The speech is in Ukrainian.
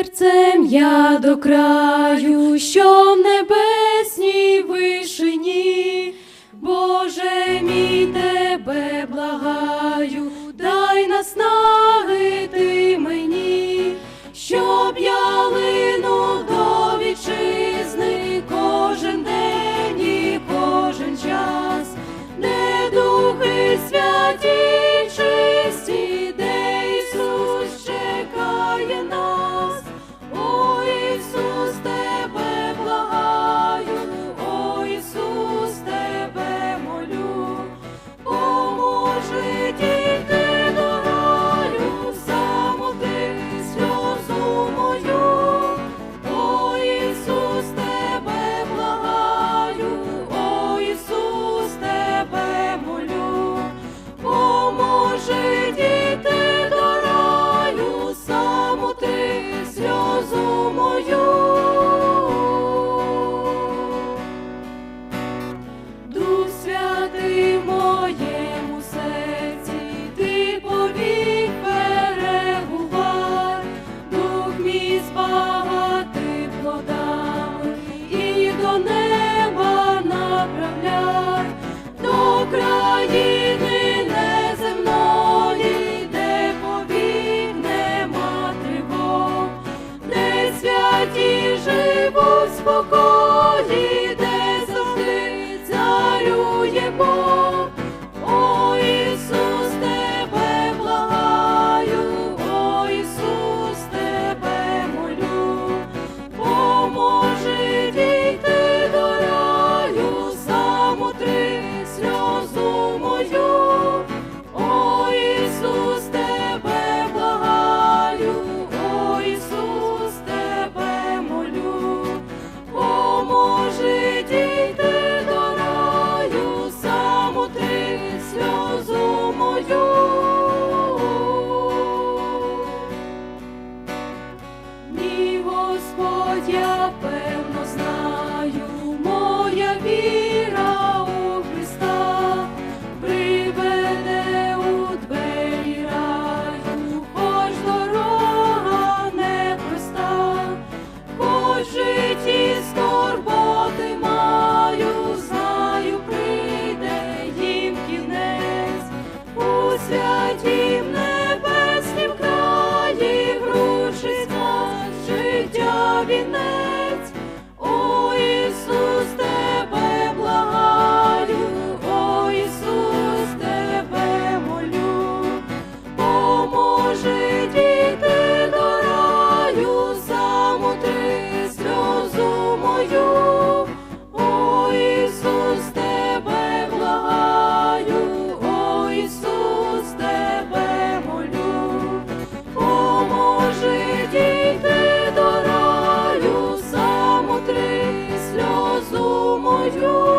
серцем я до краю, що в небесній вишині. spoke я певна. you.